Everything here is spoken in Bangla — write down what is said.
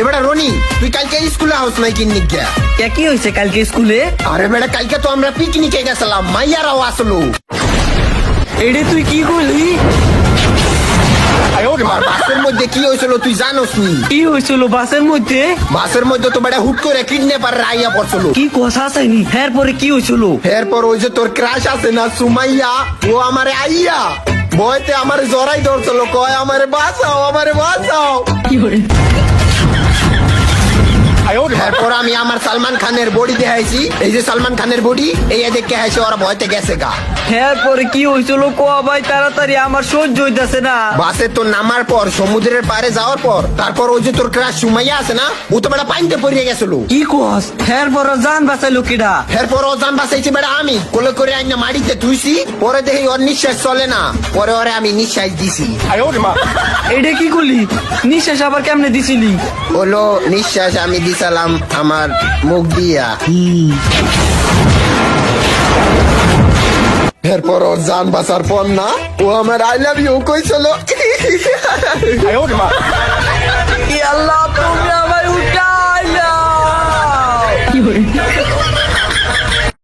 এবারে রনি তুই কালকে স্কুলে হাউস নাই কিন্নি গিয়া। কে কি হয়েছে কালকে স্কুলে? আরে বেটা কালকে তো আমরা পিকনিকে গেছিলাম মাইয়ারাও আসলো। এডে তুই কি করলি? বাসের মধ্যে কি হয়েছিল তুই জানোস নি? কি হয়েছিল বাসের মধ্যে? বাসের মধ্যে তো বেটা হুট করে কিডন্যাপার আইয়া পড়ছিল। কি কথা আসেনি এরপরে কি হয়েছিল এরপর ওই যে তোর ক্রাশ আছে না সুমাইয়া ও আমারে আইয়া আমার জড়াই ধরছিল কয় আমারে বাঁচাও আমারে বাঁচাও। Yeah. এরপর আমি আমার সালমান খানের বডি দেখাইছি। এই যে সালমান খানের বডি এই দেখে হাসে ওরা ভয়তে গেছে গা। এরপরে কি হয়েছিল কো ভাই তাড়াতাড়ি আমার সহ্য হইতাছে না। বাসে তো নামার পর সমুদ্রের পারে যাওয়ার পর তারপর ওই যে তোর ক্রাশ সুমাইয়া আছে না ও তো বেটা পানিতে পড়িয়ে গেছিল। কি কস? এরপর জান বাঁচাইলো কিডা? এরপর ও জান বাঁচাইছি বেটা আমি। কোলে করে আইনা মাটিতে তুইছি পরে দেখি ওর নিঃশ্বাস চলে না। পরে ওরে আমি নিঃশ্বাস দিছি। এটা কি করলি? নিঃশ্বাস আবার কেমনে দিছিলি? হলো নিঃশ্বাস আমি দিছিলাম আমার মুখ দিয়া। এরপর ওর জান বাঁচার পর না, ও আমার আই লাভ ইউ কইছিল।